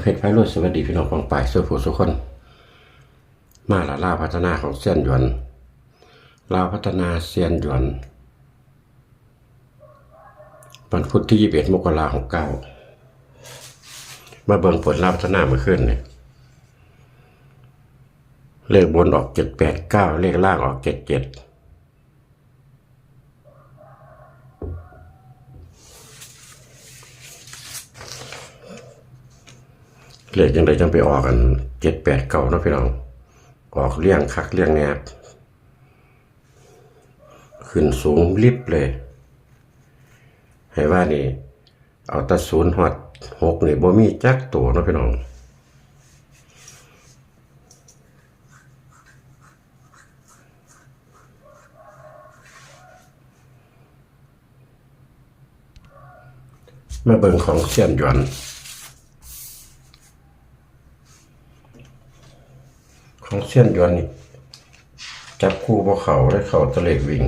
เพชรไพโรจน์สวัสดีพี่น้องของป่ายเสื้อผู้สุคน มาละล่าพัฒนาของเซียนหยวนลาวพัฒนาเซียนหยวนวันพุธที่21มกราคมเก้ามาเบิ่งผลลาวพัฒนามื่อคืนเนี่ยเลขบนออก789เก้าเลขล่างออก77เจ็ด เลขยังไงจังไปออกกันเจ็ดแปดเก่านะพี่น้อง ออกเลี่ยงคักเลี่ยงแนบขึ้นสูงลิบเลย ให้ว่านี่ เอาตะศูนย์หอดหกนี่บ่มีจักตัวนะพี่น้องมาเบิ่งของเซียนหยวน ของเส้นยวนนี่จับคู่บ่เขาได้เขาตะเล็กวิ่ง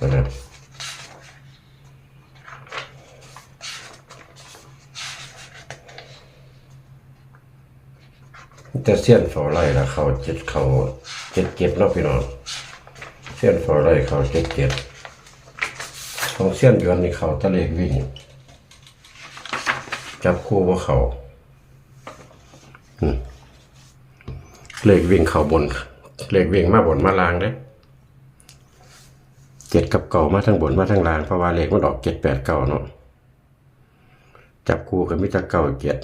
นะครับแต่เส้นฝอไล่ละเขาเจ็ดเขาเจ็ดเจ็ดเนาะพี่น้องเส้นฝอไล่เขาเจ็ดเจ็ดของเส้นยวนนี่เขาตะเล็กวิ่ง จับคู่ว่าเขาเลขวิ่งเขาบน เลขวิ่งมาบนมาลางเด้เจ็ดกับเก่ามาทั้งบนมาทั้งลางเพราะว่าเลขมันออกเจ็ดแปดเก่าเนาะจับคู่กับมิตรเก่าเจ็ด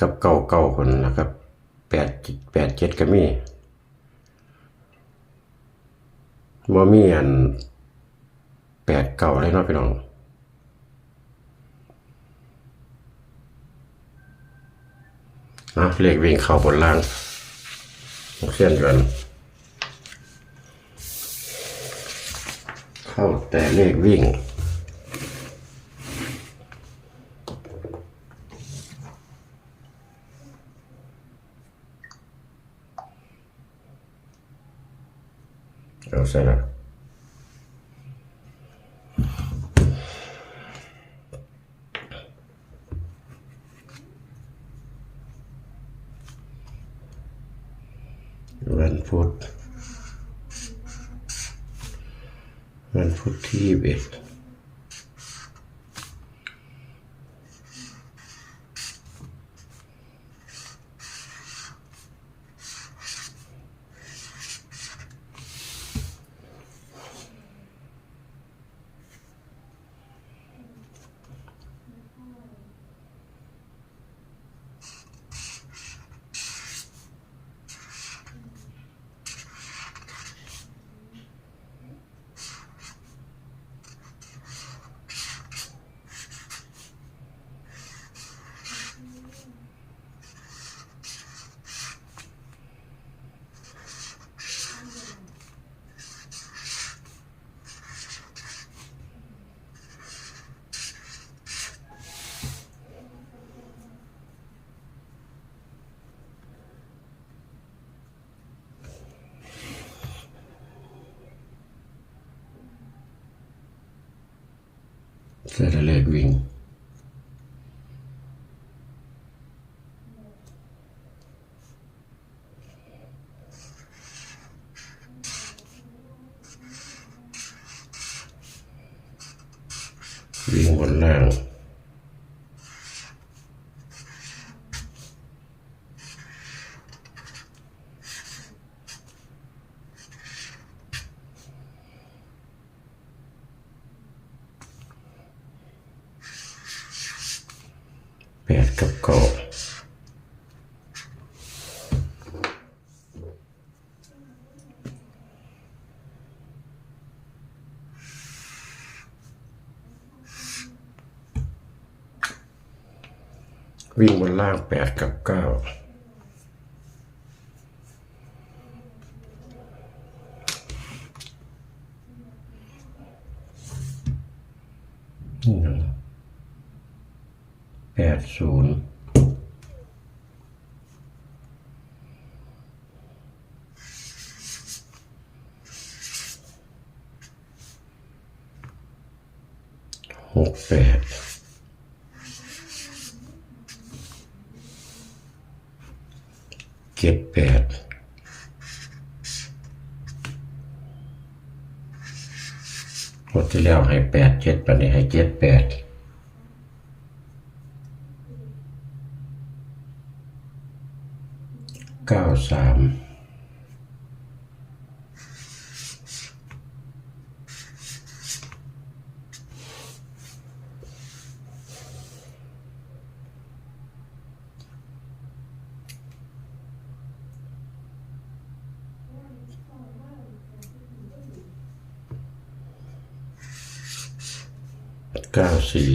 กับเก่าเก่าคนนะครับแปดแปดเจ็ดก็มีบ่มีอันแปดเก่าเลยเนาะพี่น้อง นะเลขวิ่งเข้าบนล่างเส้นกัน เข้าแต่เลขวิ่งเอาใส่ละ วันพุธวันพุธที่21 เอ็ดใส่ละเลขวิ่งวิ่งบนล่าง แปดกับเก้าวิ่งบนล่างแปดกับเก้าหนึ่งแปดศูนย์หกแปดเจ็ดแปดหมดที่แล้วให้แปดเจ็ดปันนี้ให้เจ็ดแปด เก้าสามเก้าสี่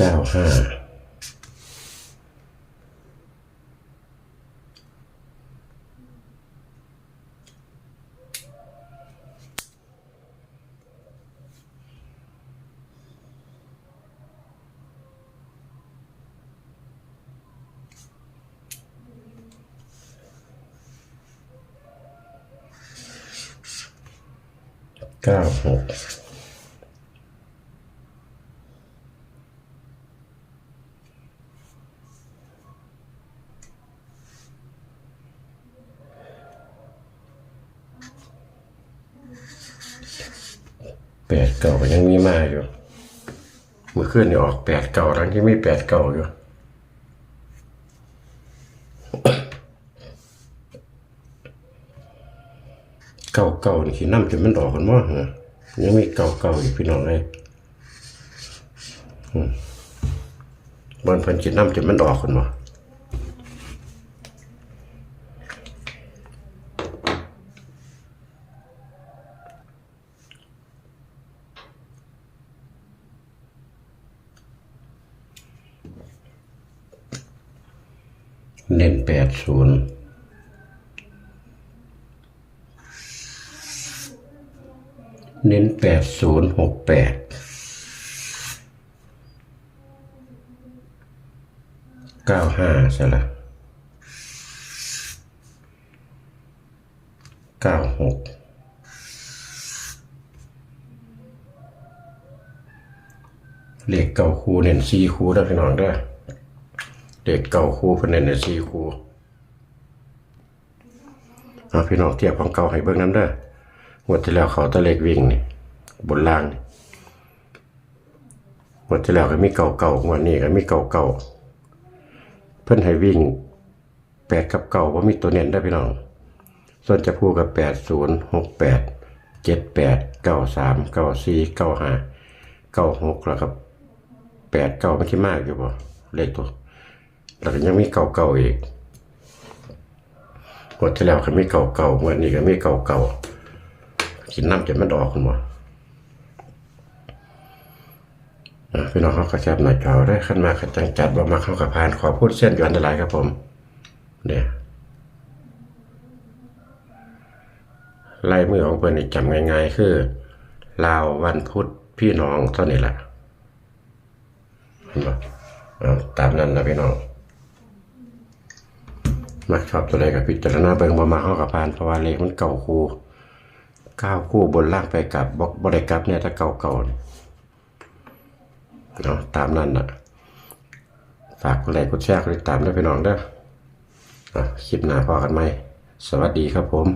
เก้าห้าเก้าหก แปดเก่าก็ยังมีมาอยู่เมื่อคืนนี่ออกแปดเก่าทั้งที่ไม่แปดเก่าอยู่เก่าเก่านี่ขี้น้ำจนมันออกกันมั้งยังมีเก่าเก่าอยู่พี่น้องเลยบนพิ่นขี้น้ำจนมันออกกันมั้ง เน้นแปดศูนย์เน้นแปดศูนย์หกแปดเก้าห้าใช่ละเก้าหกเลขเก่าคูเน้นสี่คูได้อพี่น้องด้อ เลขเก่าคูเพิ่นเน้นนสี่คูเอาพี่น้องเทียบของเก่าให้เบิ่งน้ำเด้องวดที่แล้วเขาตะเลขวิ่งนี่บนล่างนี่งวดที่แล้วก็มีเก่าเก่างวดนี้ก็มีเก่าเก่าเพิ่นให้วิ่งแปดกับเก่าว่ามีตัวเน้นได้พี่น้อง ส่วนจะพูดกับแปดศูนย์หกแปดเจ็ดแปดเก้าสามเก้าสี่เก้าห้าเก้าหกแล้วครับแปดเก้าไม่คิดมากอยู่บ่เลขตัว แล้วก็ยังมีเก่าเก่าอีกงวดที่แล้วก็มีเก่าเก่างวดนี้ก็มีเก่าเก่ากินน้ำจนมันออกคุณบ่อะพี่น้องเขาก็แคบหน้าจอได้ขึ้นมาขจังจัดบ่มาเข้ากับพานขอพูดเส้นอยู่อันตรายครับผม เนี่ยลายมือของเพิ่นนี่จำง่ายๆ คือลาววันพุธพี่น้องเท่านี้แหละเห็นปะเอาตามนั้นนะพี่น้อง มักชอบตัวใดกับพิจารณาเบิ่งบ่มาเข้ากับพานเพราะว่าเลขมันเก่าคู่เก้าคู่บนล่างไปกลับบอกบริกรับเนี่ยถ้าเก่าเก่าๆนี่เอาตามนั้นนะฝากกดไลค์กดแชร์กดติดตามด้วยพี่น้องเด้ออะคลิปหน้าพอกันไหมสวัสดีครับผม